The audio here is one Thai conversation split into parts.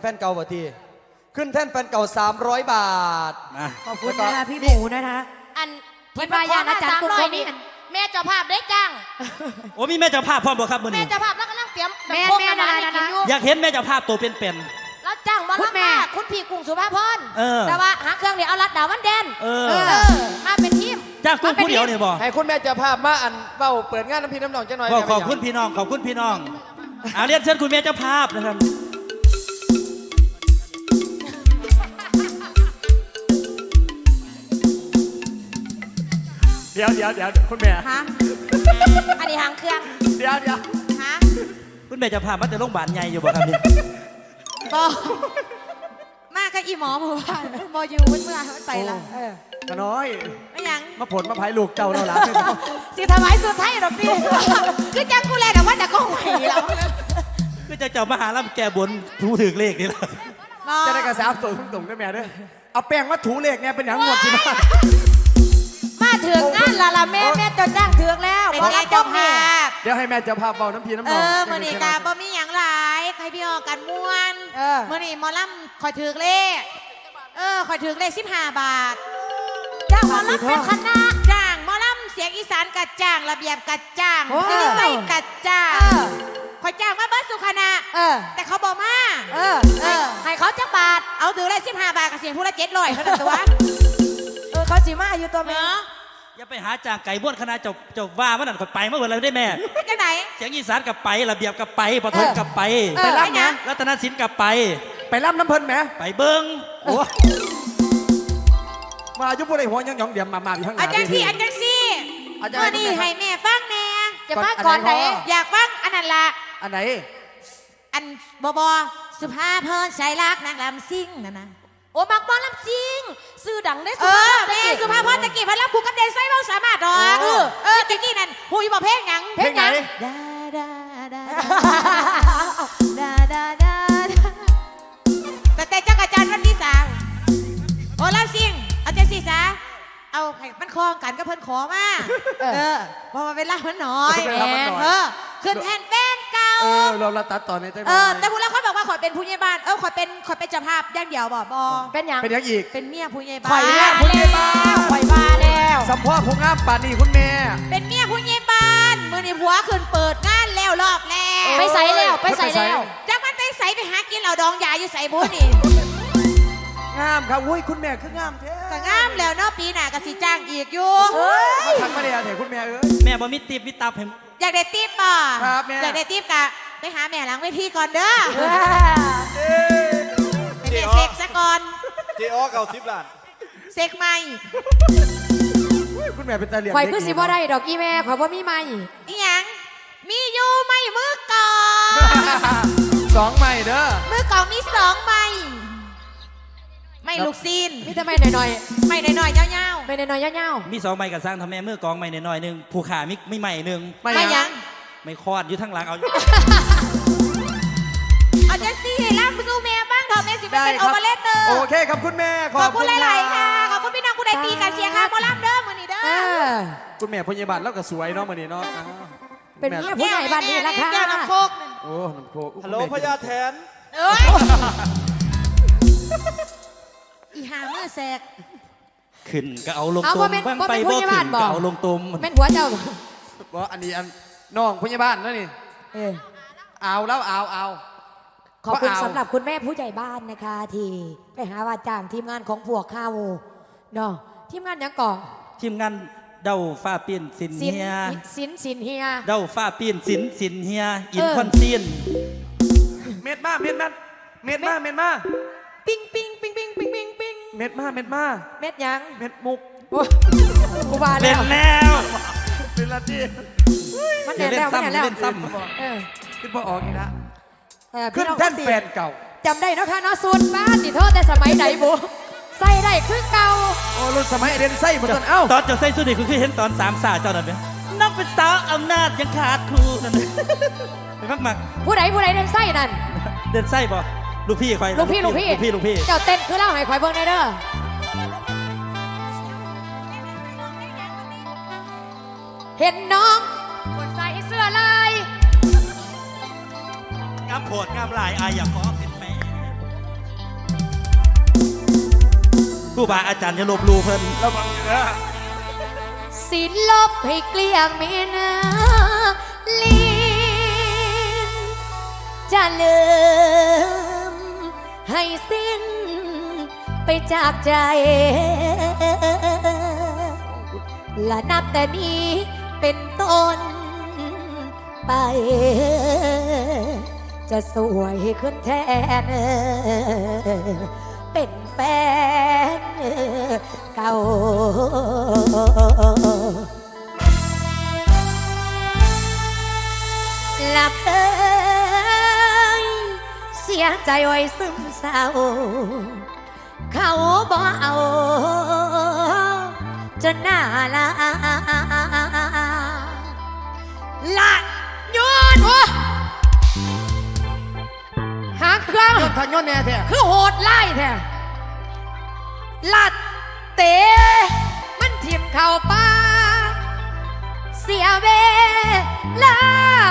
แฟนเก่าบ่ทีขึ้นแท่นแฟนเก่า 300 บาทมาขอบคุณนะคะพี่หมูนะคะ อันเพิ่นว่าย่านอาจารย์สามร้อยกุ๊กนี่นี่แม่เจ้าภาพได้จ้างโอ้มีแม่เจ้าภาพพร้อมบ่ครับมื้อแม่นี้เจ้าภาพแล้วกำลังเตรียมแม่โคกแม่น้ำหวานนะให้กินนะอยู่อยากเห็นแม่เจ้าภาพตัวเป็น แล้วจ้างหมาคุณลำแม่ มาคุณพี่กุ้งสุภาพรเออ แต่ว่าหาเครื่องเดี๋ยวเอารัดดาววันแดนๆเออเออมาเป็นทีม จ้างกุ้งผู้เดียวนี่บ่ให้คุณแม่เจ้าภาพมาอันเป้าเปิดงานน้ำพี่น้ำหนองจังหน่อยบอกแม่ขอบคุณพี่น้องขอบคุณพี่น้องเอาเรียนเชิญคุณแม่เจ้าภาพนะครับ ดี๋ยวเดี๋ยวเดี๋ยวคุณแม่ ฮะ อันนี้หางเครื่อง เดี๋ยวเดี๋ยวฮะคุณแม่เจ้าภาพมาแต่โรงพยาบาลใหญ่อยู่บ่ครับนี่ก็มากก็อีหมอหมู่บ้านบอยูเมื่อมันไปละเออขน้อย ไม่ยัง มาผลมาพายลูกเจ้าเราหลานสิถวายสุดท้ายดอกตีคือจังกูแลแต่ว่าแต่ก็ไหวแล้วคือจะเจ้ามาหาล่ำแก่บนผู้ถือเลขนี่แหละจะได้กระสามตัวตรงๆด้วยแม่เด้วยเอาแป้งมาถูเลขเนี่ยเป็นอย่างหมดที่บ้าน มาถึงงานละละแม่แม่จะจ้างถึงแล้วเป็นพอไงรับเจ้าพนี่ภาพเดี๋ยวให้แม่เจ้าภาพเบาน้ำพีน้ำหนเอองอมื่อนี้กาบ่มีหยังหลายใครพี่ออกกันม่วนเออมื่อนี้หมอลำคอยถือเลขเออคอยถือเลขสิบห้าบาท จ้างหมารับเป็นคณะ จ้างหมอลำเสียงอีสานกัดจ้างระเบียบกัดจ้างโอ้ซิลิไซกัดจ้างเออคอยจ้างมาเบิร์สุขณะเออ แต่เขาบอกมาเออ เออ ให้เขาจักบาท เอาถือเลขสิบห้าบาทกับเสียงผู้ละเจ็ดร้อยเท่านั้นตัว เออเขาสีมาอยู่ตัวแม่อ ย่าไปหาจ้างไก่บ้วนคณะเจ้าเจ้าว่ามันนั่นก็ไปมาเบิดแล้วได้แม่เป็นจังไหน เสียงอีสานกับไประเบียบกับไปปฐมกับไปเออไปรับไปนะนะ รัตนศิลป์กับไป ไปรับน้ำเพิ่นไหมไปเบิ้งโอ้มาอายุบุรีหัวยังหยองเดี่ยมมามาอยู่ข้างหอาน้า จารย์เวสี่ทีอาจารย์สี่อาจารย์ เมื่อนี้ให้แม่ฟังแน่จะมาก่อนไหน อยากฟังอันนั้นละอันไหนอันบอบอสุภาพรใช้รักนางลำซิ่งนะนะ โอ้มักบอลลำจริงซื้อดังได้เอสุอภาพแม่ได้สุภาพรตะกี้พันรับผูกกับเดนไซเบาสามารถดอกโอ้เออเออตะกี้นั่นหูยบอกเพลงหยังเพลงไหน ดาดาดาดาดาดาแต่แต่จักรจันทร์วันที่สามโอ้ลำซิ่งเอาเจดสี่สา เอาให้มันคล้องกันก็เพิ่นขอมาเออเพราะว่าเวลามันน้อยเวลามันน้อย เออขึ้นแทนแป้นเก่า เออเราเราตัดต่อในใจเออ แต่พูดแล้วเขาบอกว่าขอยเป็นผู้ใหญ่บ้าน เออขอยเป็นขอยเป็นเจ้าภาพอย่างเดียวบอกบอเป็นหยังเป็นยังอีก เป็นเมียผู้ใหญ่บ้านข่อยเนี่ยผู้ใหญ่บ้าน ข่อยบ้าแล้วสัมพ่อผู้งามป่านนี้คุณแม่เป็นเมียผู้ใหญ่บ้านมือนี่ผัวขึ้นเปิดงานแล้วรอบแล้วไปใส่แล้วไปใส่แล้วจากมันไปใส่ไปหากินเหล่าดองยาอยู่ใส่บุญนี่ งามครับอุ้ยคุณแม่คืองามแท้ก็งามแล้วเนาะปีหน้าก็สิจ้างอีกอยู่มาทักมาเดียวเนี่ยคุณแม่เอ้ย แม่บ่มีติบมีตับให้อยากได้ติ๊บป่ะครับแม่ อยากได้ติ๊บกะไปหาแม่หลังเวทีก่อนเด้อไปแม่เซ็กซะก่อนเจออเก่าสิบล้านเซ็กใหม่คุณแม่เป็นตาเหลียงข่อยคือสิบ่ได้ดอกอีแม่ข่อยบ่มีไม่อีหยังมีอยู่ไม่มือก่อน สองใหม่เด้อมือก่อนมีสองใบ ไม่ลูกซีนมีแต่ไม่หน่อยไม่หน่อยๆเงาๆไม่หน่อยๆยาวมีสองใบกับสร้างทำแม่มือกองใหม่หน่อยๆหนึงผู้ขามีไม่ใหม่หนึงๆไม่หยังไม่คลอดอยู่ทั้งหลังเอาเอาจะสิล่ามสู้แม่บ้างเถอะแม่สิไปได้เป็นคโอรับเปอเรเตอร์โอเคครับคุณแม่ขอบคุณหลายๆรัค่ะบขอบคุณพี่น้องผู้ใดตีกันเสียค่ะหมอลำเด้อมือนี้เด้อเออ คุณแม่พยาบาลแล้วก็สวยเนาะมื้อนี้เนาะอ้าวเป็นเมียผู้ใหญ่บ้านนี้ละค่ะ แก้วน้ำโคกนั่นโอ้น้ำโคกฮัลโหลพญาแทนเอ้ย อีหาเมื่อแสก ขึ้นก็เอาลงเอาตุบ่มแม่นบ้างบ่ไปเป็นบ่ผู้ใหญ่ขึ้บ้านนบ่ ก็เอาลงตุมแม่นหัวเจ้า บ่อันนี้อันน้องพยาบาลนั่นนี่เออ เอาแล้วเอาเอา ขอบคุณว่าเอา สำหรับคุณแม่ผู้ใหญ่บ้านนะคะ ที่ไปหาว่าจ้างทีมงานของพวกข้าวเนาะทีมงานหยังก่อทีมงานเดาฟ้าเปลี่ยนสินสินเฮียสินสินเฮีย เดาฟ้าเปลี่ยนสินสินเฮียอินเออ คอนซีนเม็ดมาเม็ดมาเม็ดมาเม็ดมา ปิ้งปิ้งปิ้งปิ้งปิ้งปิ้งปิ้งเม็ดมาเม็ดมาเม็ดหยังเม็ดมุกโอ้กูว่าเล่แล้นว แล้วเป็นละจีมันแน่แล้วมันแน่แล้วเล่นซ้ำเล่นซ้เออขึ้นมาออกนี่นะเออขึ้พี่นน้องแท่นสิแฟนเก่า จำได้เนาะค่ะเนาะสูตรบ้านติโทษแต่สมัยไหนบุใส่ได้คือเก่าโอ้รุ่นสมัยเดนไส้หมดต้นเอ้าตอนเจ้าใส่สุดนี่คือเห็นตอนสามสาเจ้านั่นไหมนักเป็นสาวอำนาจยังขาดครูนั่นน่ะเป็นมากมากผู้ใดผู้ใดเดินไส้นั่นๆเดินไส้บ่ ลูกพี่คอยลูกพี่ลูกพี่ ลูกพี่ลูกพี่เจ้าเต้นคือเล่าให้คอยเบิ่งได้เด้อเห็นน้องกดใส่เสื้อลายงามโผดงามลายอายอย่าขอเป็นแม่ผู้บาอาจารย์จะลบลูเพิ่นระวังเด้อสิลบให้เกลี้ยงเมนา สิ้น ไปจากใจ และนับแต่นี้เป็นต้นไป จะสวยขึ้นแทน เป็นแฟนเก่า ยใจไว้ซึมเศร้า เขาบ่เอา จนหน้าลาละย้อนหัวหาเครื่องยอดทางยอดแน่แท้คือโหดไล่แท้ลัดเตะมันทิมเข่าป้า เสียเวลา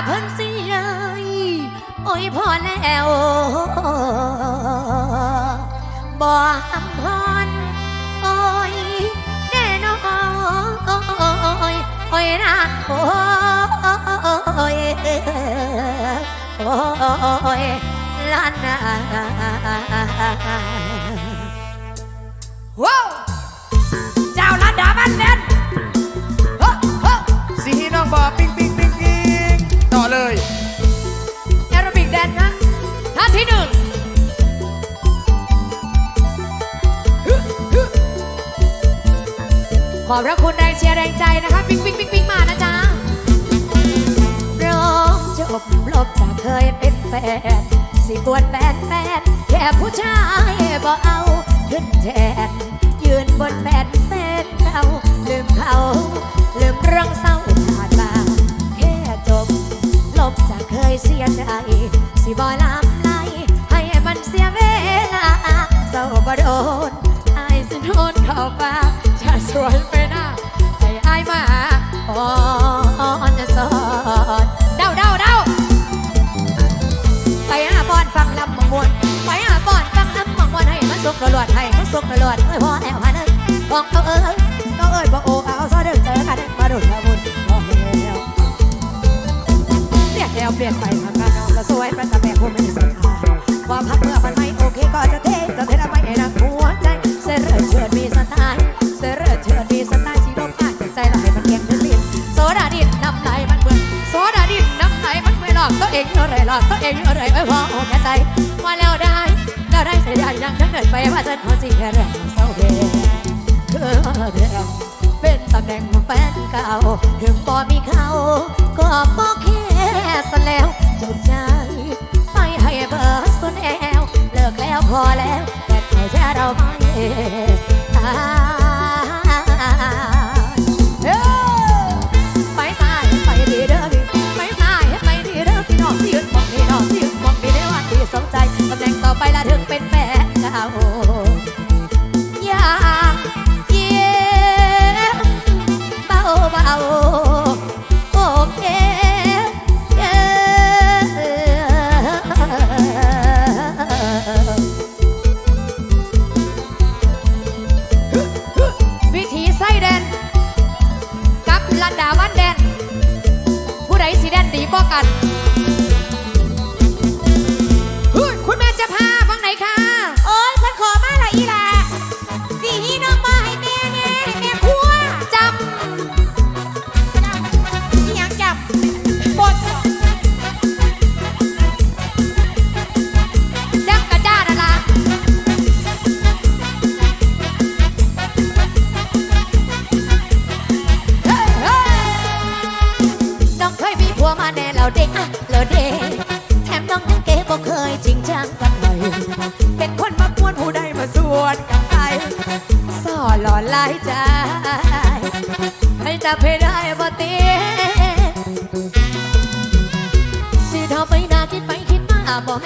เพิ่นเสีย โอ้ยพอแล้วบ่อำพรโอ้ยแน่นอนโอ้ยโอ้ยนะโอ้ยโอ้ยลานาว้าวเจ้าลัดดามันเด่น ขอบพระคุณแรงเชียร์แรงใจนะคะปิ๊งปิ๊งปิ๊งปิ๊งมานะจ๊ะร้องจบลบจากเคยเป็นแฟนสิบวนแปดแปดแค่ผู้ชายบ่เอาขึ้นแทนยืนบนแปดแปด สุกกระลวดให้มันสุกกระลวดเอ้ยพอแอวพันเอ้ยบอกเขาเอ้ยเขาเอ้ยบอกโอ้เอาซอเดินเจอกันมาดุดมาบุญบอกแล้วเรียกแล้วเปลี่ยนไปทางการนอนก็สวยประจำแม่คงไม่ได้สัญญาว่าพักเมื่อมันไม่โอเคก็จะเทจะเทล้วไม่ให้นักหัวใจเสรอเชิดมีสไตล์เสรอเชิดมีสไตล์ชีลมอาจจะใจเราให้มันเกียงขึ้นลิ้นโซดาดินน้ำไหลมันเบื่อโซดาดินน้ำไหลมันไม่หลอกตัวเองเท่าไรหลอกตัวเองเท่าไรไม่พอโอ้แค่ใจว่าแล้วได้ แล้วได้เสียดายยังทั้งเดินไปว่าฉันเขาจริงแค่แรงเศร้าเดงเธอเดียวเป็นตำแหน่งแฟนเก่าถึงบ่มีเขาก็บ่แค่สแล้วจบใจไม่ให้เบอร์สุนแอวเลิกแล้วพอแล้วแต่เขาจะเราไม่ตา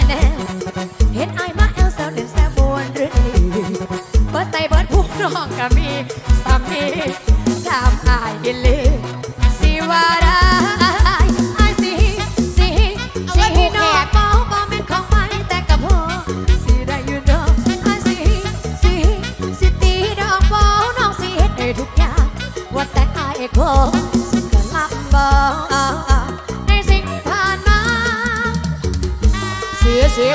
แน่เห็นไอ้มาแอลแซวเล่นแซวบวนหรือเบิดใส่เบิดพุกน้องก็มีสามีถามอายอิลี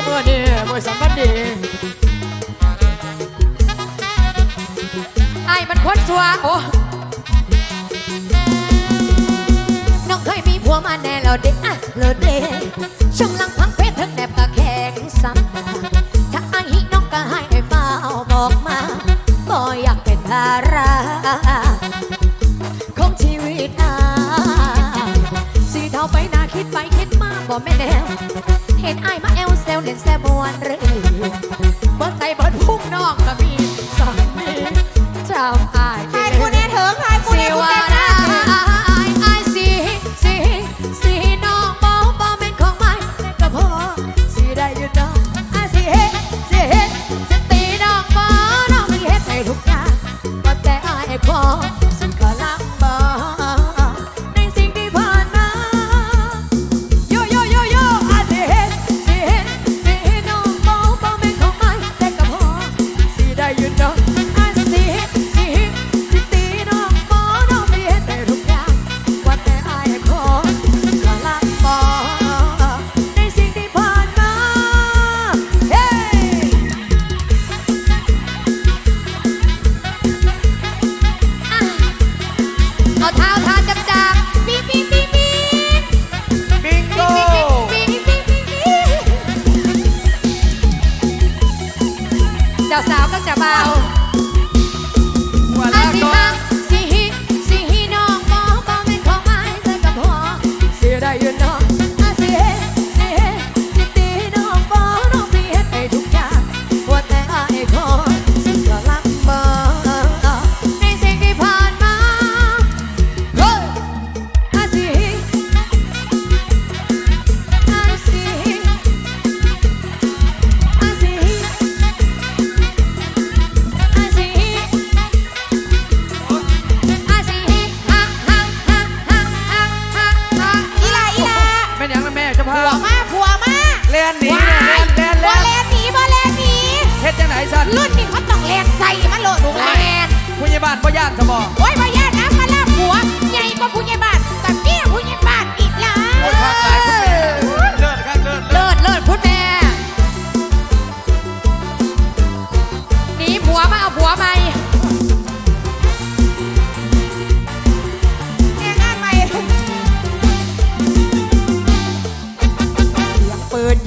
มื่อนี้เมื่อสำคัญดีไอ้มันคนสัวโอ้น้องเคยมีผัวมาแน่แล้วเด็กอะแล้วเด็กช่วงหลังพังเพชรทั้งแนบกะแข็งซ้ำถ้าไอ้น้องก็ให้เฝ้าบอกมาบ่อยากเป็นภาระของชีวิตอายสีเทาไปหน้าคิดไปคิดมาบ่แม่นแนวเห็นไอ้ายมา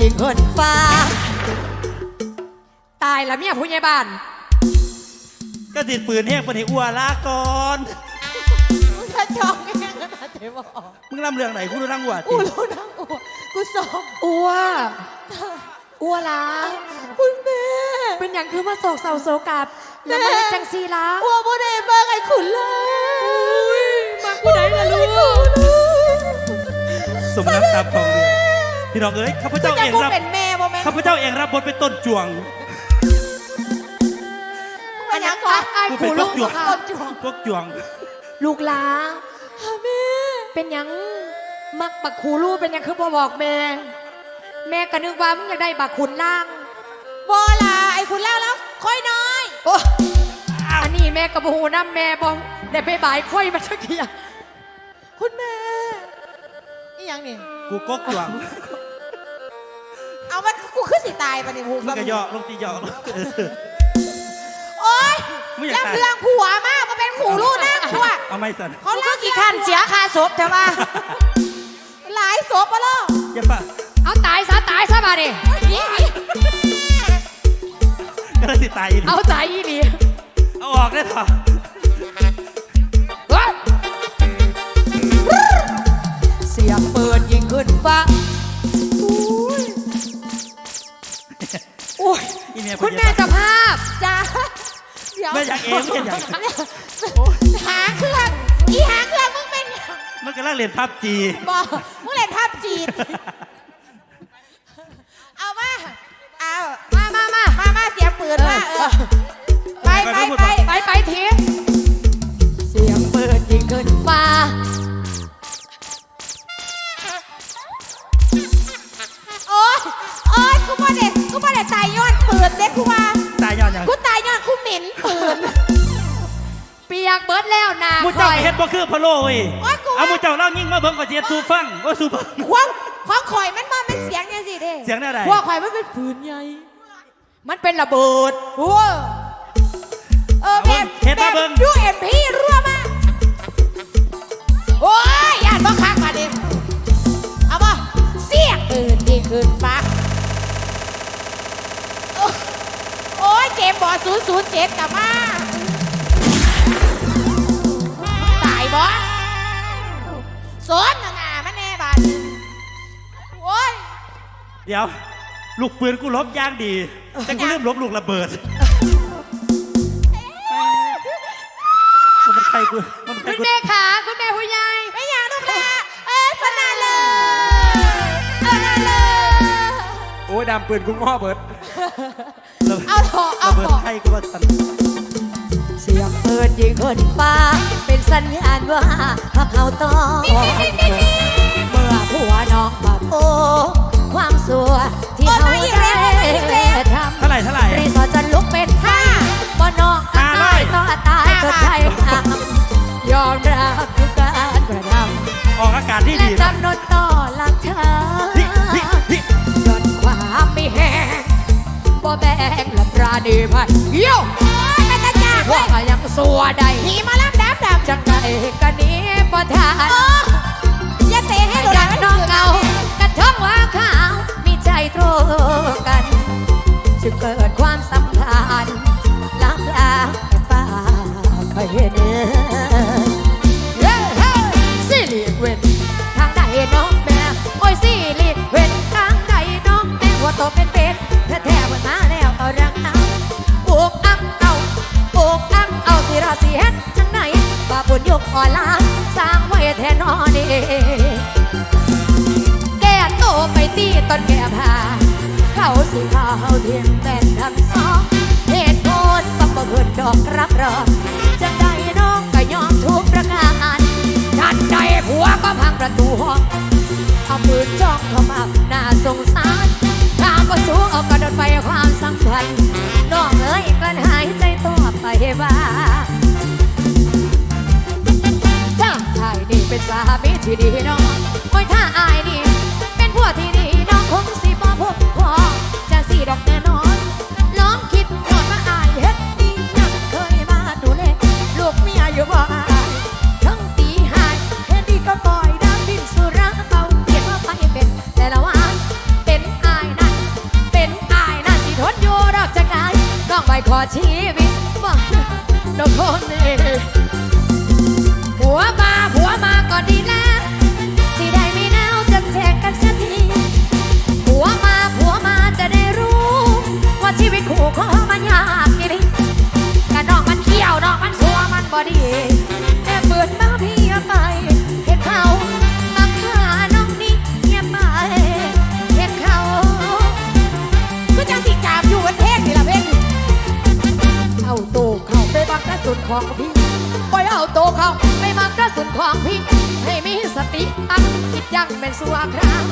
ยิงขึ้นฟ้า ตายแล้วเมียผู้ใหญ่บ้าน ก็ติดปืนแห้งปนให้อ้วลาก่อนมึงจะจองแม่งนะเจ๊บอกมึงล่ำเรื่องไหนกูรู้ทั้งหัวกูติรู้นะกูกูสอบอัวอัวลาคุณแม่ เป็นอย่างคือมาโศกเศร้าโศกับแล้วมันจังซีละอัวบ่ได้มาไอ้ขุนเลยมากูได้ละลูกสมน้ำตาของเรือ พี่น้องเอ้ยข้าพจะเจ้าเองกูรับเป็นแม่บ่แม่ข้าพเจ้าเองรับบทเป็นต้นจวงอันยังก่อนไอ้กูผูเป็นพลูวกกจวงค่ะพวกจวง ลูกลาแม่เป็นหยังมักบักขูลูกเป็นหยังคือบ่บอกแม่ แม่ก็นึกว่ามึงอยากได้บักขุนล่างบอลาไอ้คุณเล่าแล้วค่อยน้อยโอ้อันนี้แม่กับหูน้ำแม่บองได้ไปบ่ายค่อยมาสักทีอะคุณแม่อีหยังนี่กูกกจวง เอามันกูขึ้นสิตายปะนี่หูมึงก็ย่อลงตีย่อลงเออโอ๊ยไม่อยากแล้วตาย เรื่องผัวมากมาเป็นขู่ลูกนั่งผัวเอาไม่สันเขาเล่ากี่ขั้นเสียค่าศพแต่ว่าหลายศพปะล่ะอย่าป่ะเอาตายซะตายซะมาดินี่นี่ก็เลยติดตายอีกเอาใจอีดีเอาออกได้เถอะเฮ้ยเสียงปืนยิงขึ้นฟ้า มียคุณแม่เจะภาพจ้าเดี๋ยวแม่อยากเองไม่อยากหาเครื่องอีหาเครื่องมึงเป็นมันกำลังเรียนภาพจีบอกมึงเล่นภาพจีนเอามาเอามามามามามาเสียปืนมาเออไปไปไปไปไปทีเอยไปเฮ็ดบ่คือพะโล่เว้ยโอ๊ยกูว่า เอามูเจ้าเล่ายิ่งมาเบิ่งก่อนสิเฮ็ดสู้ฟังว่าสู้เบิ่งความคของข่อยมันมาเป็นเสียงยังสิเด้เสียงอะไรพวกข่อยมันเป็นผืนใหญ่ มันเป็นระเบิดโอ้เออแบบเฮ็ดแบมาบเบิ่ง ยูเอ็มพีรัวมากโอ้ยยานบ่คักมาดิเอาบ่เสียงปืนดีขึ้นปะโอ้โอ้ยเกมบอศูนย์ศูนย์เจ็ดกลับมา บ่สนน่ะนะมันแน่บาดนี้โอ้ยเดี๋ยว ลูกปืนกูลบย่างดี แต่กูลืมลบลูกระเบิด มันใครกูมันใครคุณกูแม่ขาคุณแม่ผู้ใหญ่ไม่อยากลูกนะเอ้ยพนาเลยเออนาเลย โอ้ยดำปืนกูง้อเบิด เอาเถอะเอาระเบิดเถอะ ใครกูว่าสัน เสียงเปืนยิงขึ้นฟ้า เป็นสัญญาณว่าพักเขาต้องเมื่อผัวน้องมาโอ้ความสัวที่เขาได้ทำเท่าไหร่เท่าไหร่รีสอร์ทจะลุกเป็นท่าบ่นอกห้าร้ตาอยยต้องตายจนใจทำยอมรับทุกการกระทออกอากาศที่ำและจำนนต่อหลักเธอฮิฮิฮิยนความไม่แห้งบ่แบ่งละปราณีพันเยี่ยว ไม่ต้องจ้าว่ายังสัวใดผีมาล่ำดับดับจังใดกันนี้บ่ทานอย่าเตะให้ดูอดัยางกน้องเอากันท้องว่าขาวมีใจตรงกันจึงเกิดความสัมพันธ์ลักลาแต่ป้าเคยเห็น อ่อนลาสร้างไว้แทนนอนี่แก่โตไปตีต้นแก่ผ้าเขาสิเขาเทียมเป็นทั้งสองเหตุผลต้องบ่เกินดอกรับรองจะได้น้องก็ยอมทุกประการทันใดผัวก็พังประตูห้องเอามือจ้องเข้ามาหน่าสงสาร ที่ดีน้องโอ้ยถ้าอายนี่ เป็นผัวที่ดีน้องคงสิบ่พบพอจะสิดอกแน่นอนน้องคิดก่อนว่าอายเฮ็ดดีนักเคยมาดูแลลูกเมียอยู่บ่อายทั้งตีหายเฮ็ดดีก็ปล่อยน้ำดินสุราเบาเก็บว่าไปเป็น แต่ละวันเป็นอายนั่นเป็นอายนั่นที่ทนอยู่ดอกจากไหนน้องไปขอชีวิตบ่น้องคนนี้ผัวมา ผัวมาก็ดีแล้วที่ได้ไมีแนวจะแจกกันสักทีผัวมาผัวมาจะได้รู้ ว่าชีวิตคู่ของมันยากกี่ดีกะนองมันเขี้ยวนองมันสัวมันบอดีแต่เปิดมาพี่ไปเห็นเขามาฆ่าน้องนี่เงียบไปเห็นเขาก็จังสิกามอยู่กันเพศนี่ละเพศนี่เอาโตเข้าไปบังกระสุนของพี่ ปล่อยเอาโตเขาไปบังกระสุนของพี่ ให้มีสติอันคิดยังเป็นสัวคราง